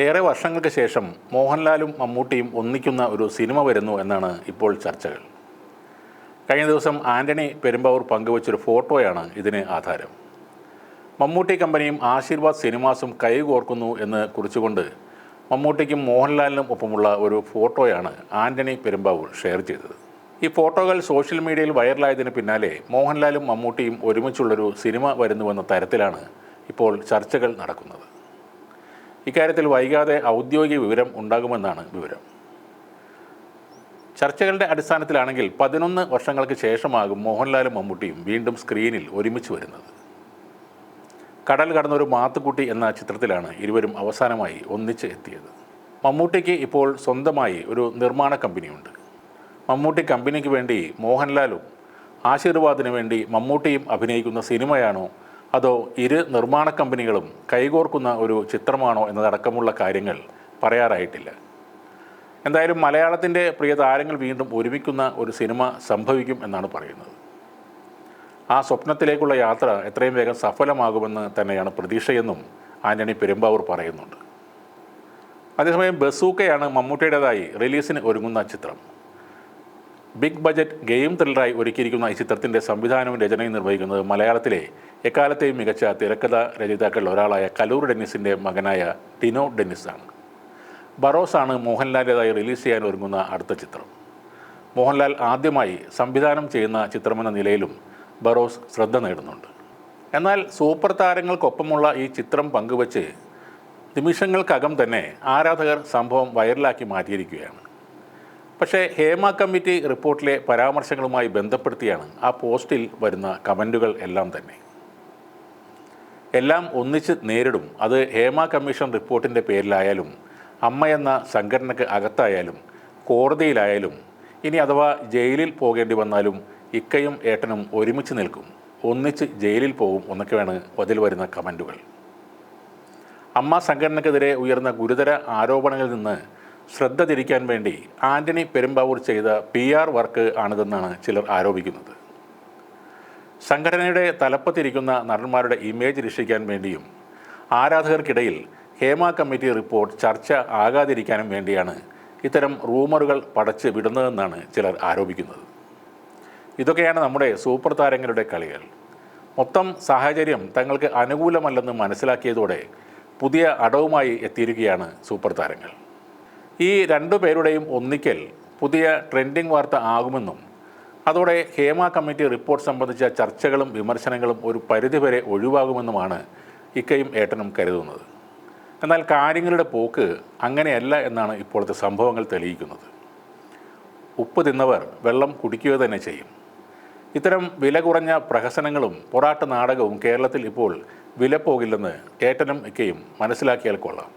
ഏറെ വർഷങ്ങൾക്ക് ശേഷം മോഹൻലാലും മമ്മൂട്ടിയും ഒന്നിക്കുന്ന ഒരു സിനിമ വരുന്നു എന്നാണ് ഇപ്പോൾ ചർച്ചകൾ. കഴിഞ്ഞ ദിവസം ആന്റണി പെരുമ്പാവൂർ പങ്കുവച്ചൊരു ഫോട്ടോയാണ് ഇതിന് ആധാരം. മമ്മൂട്ടി കമ്പനിയും ആശീർവാദ് സിനിമാസും കൈകോർക്കുന്നു എന്ന് കുറിച്ചുകൊണ്ട് മമ്മൂട്ടിക്കും മോഹൻലാലിനും ഒപ്പമുള്ള ഒരു ഫോട്ടോയാണ് ആന്റണി പെരുമ്പാവൂർ ഷെയർ ചെയ്തത്. ഈ ഫോട്ടോകൾ സോഷ്യൽ മീഡിയയിൽ വൈറലായതിന് പിന്നാലെ മോഹൻലാലും മമ്മൂട്ടിയും ഒരുമിച്ചുള്ളൊരു സിനിമ വരുന്നുവെന്ന തരത്തിലാണ് ഇപ്പോൾ ചർച്ചകൾ നടക്കുന്നത്. ഇക്കാര്യത്തിൽ വൈകാതെ ഔദ്യോഗിക വിവരം ഉണ്ടാകുമെന്നാണ് വിവരം. ചർച്ചകളുടെ അടിസ്ഥാനത്തിലാണെങ്കിൽ പതിനൊന്ന് വർഷങ്ങൾക്ക് ശേഷമാകും മോഹൻലാലും മമ്മൂട്ടിയും വീണ്ടും സ്ക്രീനിൽ ഒരുമിച്ച് വരുന്നത്. കടൽ കടന്നൊരു മാത്തുക്കുട്ടി എന്ന ചിത്രത്തിലാണ് ഇരുവരും അവസാനമായി ഒന്നിച്ച് എത്തിയത്. മമ്മൂട്ടിക്ക് ഇപ്പോൾ സ്വന്തമായി ഒരു നിർമ്മാണ കമ്പനിയുണ്ട്. മമ്മൂട്ടി കമ്പനിക്ക് വേണ്ടി മോഹൻലാലും ആശീർവാദിനു വേണ്ടി മമ്മൂട്ടിയും അഭിനയിക്കുന്ന സിനിമയാണോ അതോ ഇരു നിർമ്മാണ കമ്പനികളും കൈകോർക്കുന്ന ഒരു ചിത്രമാണോ എന്നതടക്കമുള്ള കാര്യങ്ങൾ പറയാറായിട്ടില്ല. എന്തായാലും മലയാളത്തിന്റെ പ്രിയ താരങ്ങൾ വീണ്ടും ഒരുമിക്കുന്ന ഒരു സിനിമ സംഭവിക്കും എന്നാണ് പറയുന്നത്. ആ സ്വപ്നത്തിലേക്കുള്ള യാത്ര എത്രയും വേഗം സഫലമാകുമെന്ന് തന്നെയാണ് പ്രതീക്ഷയെന്നും ആന്റണി പെരുമ്പാവൂർ പറയുന്നുണ്ട്. അതേസമയം ബസൂക്കയാണ് മമ്മൂട്ടിയുടേതായി റിലീസിന് ഒരുങ്ങുന്ന ചിത്രം. ബിഗ് ബജറ്റ് ഗെയിം ത്രില്ലറായി ഒരുക്കിയിരിക്കുന്ന ഈ ചിത്രത്തിന്റെ സംവിധാനവും രചനയും നിർവഹിക്കുന്നത് മലയാളത്തിലെ എക്കാലത്തെയും മികച്ച തിരക്കഥ രചയിതാക്കളിൽ ഒരാളായ കലൂർ ഡെന്നിസിന്റെ മകനായ ടിനോ ഡെന്നിസാണ്. ബറോസാണ് മോഹൻലാലിന്റെതായി റിലീസ് ചെയ്യാൻ ഒരുങ്ങുന്ന അടുത്ത ചിത്രം. മോഹൻലാൽ ആദ്യമായി സംവിധാനം ചെയ്യുന്ന ചിത്രമെന്ന നിലയിലും ബറോസ് ശ്രദ്ധ നേടുന്നുണ്ട്. എന്നാൽ സൂപ്പർ താരങ്ങൾക്കൊപ്പമുള്ള ഈ ചിത്രം പങ്കുവച്ച് നിമിഷങ്ങൾക്കകം തന്നെ ആരാധകർ സംഭവം വൈറലാക്കി മാറ്റിയിരിക്കുകയാണ്. പക്ഷേ ഹേമ കമ്മിറ്റി റിപ്പോർട്ടിലെ പരാമർശങ്ങളുമായി ബന്ധപ്പെടുത്തിയാണ് ആ പോസ്റ്റിൽ വരുന്ന കമന്റുകൾ എല്ലാം തന്നെ. എല്ലാം ഒന്നിച്ച് നേരിടും. അത് ഹേമ കമ്മീഷൻ റിപ്പോർട്ടിന്റെ പേരിലായാലും അമ്മ എന്ന സംഘടനയ്ക്ക് അകത്തായാലും കോടതിയിലായാലും ഇനി അഥവാ ജയിലിൽ പോകേണ്ടി വന്നാലും ഇക്കയും ഏട്ടനും ഒരുമിച്ച് നിൽക്കും. ഒന്നിച്ച് ജയിലിൽ പോകും എന്നൊക്കെയാണ് അതിൽ വരുന്ന കമന്റുകൾ അമ്മ സംഘടനയ്ക്കെതിരെ ഉയർന്ന ഗുരുതര ആരോപണങ്ങളിൽ നിന്ന് ശ്രദ്ധ തിരിക്കാൻ വേണ്ടി ആന്റണി പെരുമ്പാവൂർ ചെയ്ത പി ആർ വർക്ക് ആണിതെന്നാണ് ചിലർ ആരോപിക്കുന്നത്. സംഘടനയുടെ തലപ്പത്തിരിക്കുന്ന നടന്മാരുടെ ഇമേജ് രക്ഷിക്കാൻ വേണ്ടിയും ആരാധകർക്കിടയിൽ ഹേമ കമ്മിറ്റി റിപ്പോർട്ട് ചർച്ച ആകാതിരിക്കാനും വേണ്ടിയാണ് ഇത്തരം റൂമറുകൾ പടച്ച് വിടുന്നതെന്നാണ് ചിലർ ആരോപിക്കുന്നത്. ഇതൊക്കെയാണ് നമ്മുടെ സൂപ്പർ താരങ്ങളുടെ കളികൾ. മൊത്തം സാഹചര്യം തങ്ങൾക്ക് അനുകൂലമല്ലെന്ന് മനസ്സിലാക്കിയതോടെ പുതിയ അടവുമായി എത്തിയിരിക്കുകയാണ് സൂപ്പർ താരങ്ങൾ. ഈ രണ്ടു പേരുടെയും ഒന്നിക്കൽ പുതിയ ട്രെൻഡിംഗ് വാർത്ത ആകുമെന്നും അതോടെ ഹേമ കമ്മിറ്റി റിപ്പോർട്ട് സംബന്ധിച്ച ചർച്ചകളും വിമർശനങ്ങളും ഒരു പരിധിവരെ ഒഴിവാകുമെന്നുമാണ് ഇക്കയും ഏട്ടനും കരുതുന്നത്. എന്നാൽ കാര്യങ്ങളുടെ പോക്ക് അങ്ങനെയല്ല എന്നാണ് ഇപ്പോഴത്തെ സംഭവങ്ങൾ തെളിയിക്കുന്നത്. ഉപ്പ് തിന്നവർ വെള്ളം കുടിക്കുക തന്നെ ചെയ്യും. ഇത്തരം വില കുറഞ്ഞ പ്രഹസനങ്ങളും പൊറാട്ട് നാടകവും കേരളത്തിൽ ഇപ്പോൾ വില പോകില്ലെന്ന് ഏട്ടനും ഇക്കയും മനസ്സിലാക്കിയാൽ കൊള്ളാം.